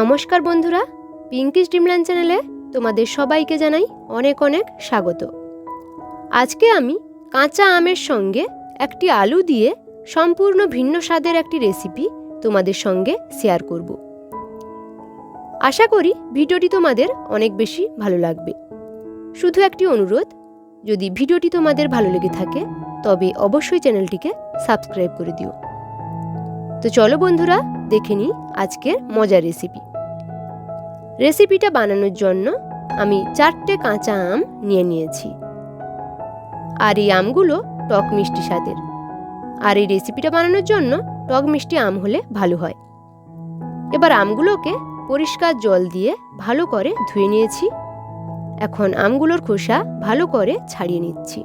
নমস্কার বন্ধুরা পিঙ্কিস ড্রিমল্যান্ড চ্যানেলে তোমাদের সবাইকে জানাই অনেক অনেক স্বাগত। আজকে আমি কাঁচা আমের সঙ্গে একটি আলু দিয়ে সম্পূর্ণ ভিন্ন স্বাদের একটি রেসিপি তোমাদের সঙ্গে শেয়ার করব। আশা করি ভিডিওটি তোমাদের অনেক বেশি ভালো লাগবে। শুধু একটি অনুরোধ, যদি ভিডিওটি তোমাদের ভালো লেগে থাকে, তবে অবশ্যই চ্যানেলটিকে সাবস্ক্রাইব করে দিও। তো চলো বন্ধুরা, দেখে নিই আজকের মজার রেসিপি রেসিপিটা বানানোর জন্য আমি চারটে কাঁচা আম নিয়ে নিয়েছি। আর এই আমগুলো টক মিষ্টি স্বাদের। আর এই রেসিপিটা বানানোর জন্য টক মিষ্টি আম হলে ভালো হয়। এবার আমগুলোকে পরিষ্কার জল দিয়ে ভালো করে ধুয়ে নিয়েছি। এখন আমগুলোর খোসা ভালো করে ছাড়িয়ে নিচ্ছি।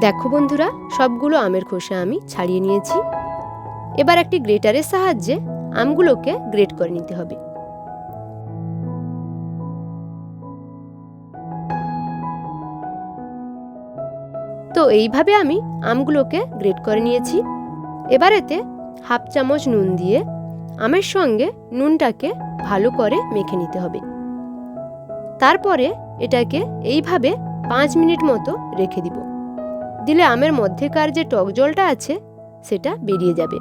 দেখো বন্ধুরা, সবগুলো আমের খোসা আমি ছাড়িয়ে নিয়েছি। এবার একটি গ্রেটারের সাহায্যে আমগুলোকে গ্রেট করে নিতে হবে। তো এইভাবে আমি আমগুলোকে গ্রেট করে নিয়েছি। এবার এতে হাফ চামচ নুন দিয়ে আমের সঙ্গে নুনটাকে ভালো করে মেখে নিতে হবে। তারপরে এটাকে এইভাবে পাঁচ মিনিট মতো রেখে দিব। দিলে আমের মধ্যেকার যে টক জলটা আছে, সেটা বেরিয়ে যাবে।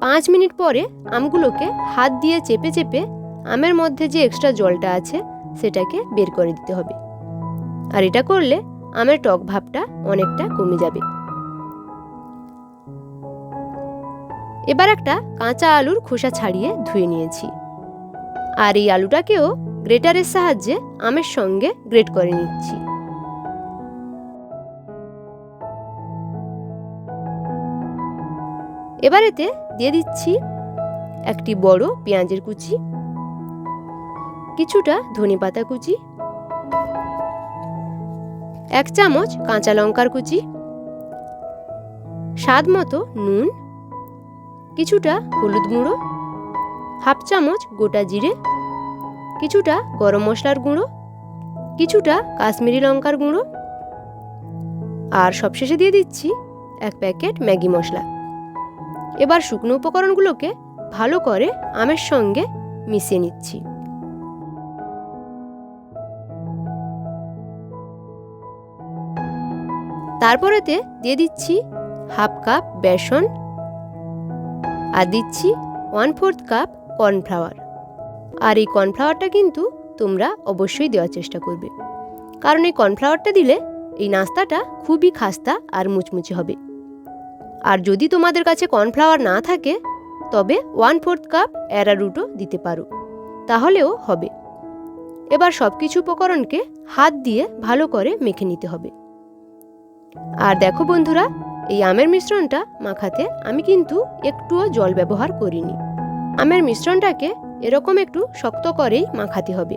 পাঁচ মিনিট পরে আমগুলোকে হাত দিয়ে চেপে চেপে আমের মধ্যে যে এক্সট্রা জলটা আছে, সেটাকে বের করে দিতে হবে। আর এটা করলে আমের টক ভাবটা অনেকটা কমে যাবে। এবার একটা কাঁচা আলুর খোসা ছাড়িয়ে ধুয়ে নিয়েছি। আর এই আলুটাকেও গ্রেটারের সাহায্যে আমের সঙ্গে গ্রেট করে নিচ্ছি। এবার এতে দিয়ে দিচ্ছি একটি বড় পেঁয়াজের কুচি, কিছুটা ধনে পাতা কুচি, এক চামচ কাঁচা লঙ্কার কুচি, স্বাদ মতো নুন, কিছুটা হলুদ গুঁড়ো, হাফ চামচ গোটা জিরে, কিছুটা গরম মশলার গুঁড়ো, কিছুটা কাশ্মীরি লঙ্কার গুঁড়ো, আর সবশেষে দিয়ে দিচ্ছি এক প্যাকেট ম্যাগি মশলা। এবার শুকনো উপকরণগুলোকে ভালো করে আমের সঙ্গে মিশিয়ে নিচ্ছি। তারপরেতে দিয়ে দিচ্ছি হাফ কাপ বেসন আর দিচ্ছি ওয়ান ফোর্থ কাপ কর্নফ্লাওয়ার আর এই কর্নফ্লাওয়ারটা কিন্তু তোমরা অবশ্যই দেওয়ার চেষ্টা করবে। কারণ এই কর্নফ্লাওয়ারটা দিলে এই নাস্তাটা খুবই খাস্তা আর মুচমুচে হবে। আর যদি তোমাদের কাছে কর্নফ্লাওয়ার না থাকে, তবে ওয়ান ফোর্থ কাপ অ্যারারুটও দিতে পারো। তাহলেও হবে। এবার সব কিছু উপকরণকে হাত দিয়ে ভালো করে মেখে নিতে হবে। আর দেখো বন্ধুরা, এই আমের মিশ্রণটা মাখাতে আমি কিন্তু একটুও জল ব্যবহার করিনি। আমের মিশ্রণটাকে এরকম একটু শক্ত করেই মাখাতে হবে।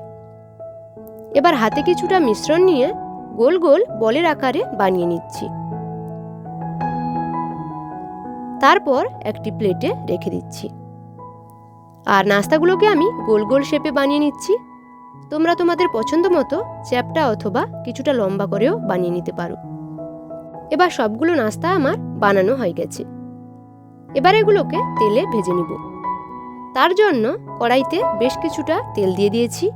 এবার হাতে কিছুটা মিশ্রণ নিয়ে গোল গোল বলের আকারে বানিয়ে নিচ্ছি। তারপর একটি প্লেটে রেখে দিচ্ছি। আর নাস্তাগুলোকে আমি গোল গোল শেপে বানিয়ে নিচ্ছি। তোমরা তোমাদের পছন্দ মতো চ্যাপটা অথবা কিছুটা লম্বা করেও বানিয়ে নিতে পারো। এবার সবগুলো নাস্তা আমার বানানো হয়ে গেছে। এবার এগুলোকে তেলে ভেজে নিব। তার জন্য কড়াইতে বেশ কিছুটা তেল দিয়ে দিয়েছি।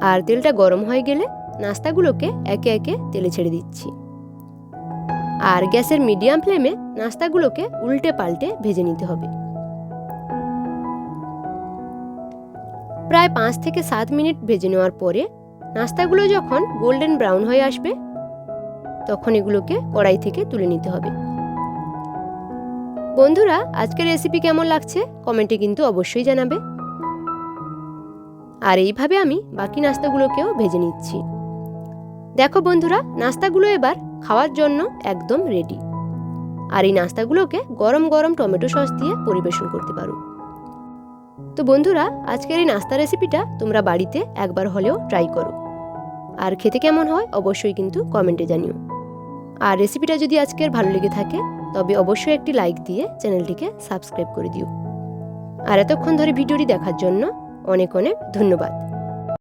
আর তেলটা গরম হয়ে গেলে নাস্তাগুলোকে একে একে তেলে ছেড়ে দিচ্ছি। আর গ্যাসের মিডিয়াম ফ্লেমে নাস্তাগুলোকে উল্টে পাল্টে ভেজে নিতে হবে। প্রায় পাঁচ থেকে সাত মিনিট ভেজে নেওয়ার পরে নাস্তাগুলো যখন গোল্ডেন ব্রাউন হয়ে আসবে, তখন এগুলোকে কড়াই থেকে তুলে নিতে হবে। বন্ধুরা, আজকের রেসিপি কেমন লাগছে কমেন্টে কিন্তু অবশ্যই জানাবে। আর এইভাবে আমি বাকি নাস্তাগুলোকেও ভেজে নিচ্ছি। দেখো বন্ধুরা, নাস্তাগুলো এবার খাওয়ার জন্য একদম রেডি আর এই নাস্তাগুলোকে গরম গরম টমেটো সস দিয়ে পরিবেশন করতে পারো। তো বন্ধুরা, আজকের এই নাস্তা রেসিপিটা তোমরা বাড়িতে একবার হলেও ট্রাই করো। আর খেতে কেমন হয় অবশ্যই কিন্তু কমেন্টে জানিও। আর রেসিপিটা যদি আজকের ভালো লেগে থাকে, তবে অবশ্যই একটি লাইক দিয়ে চ্যানেলটিকে সাবস্ক্রাইব করে দিও। আর এতক্ষণ ধরে ভিডিওটি দেখার জন্য অনেক অনেক ধন্যবাদ।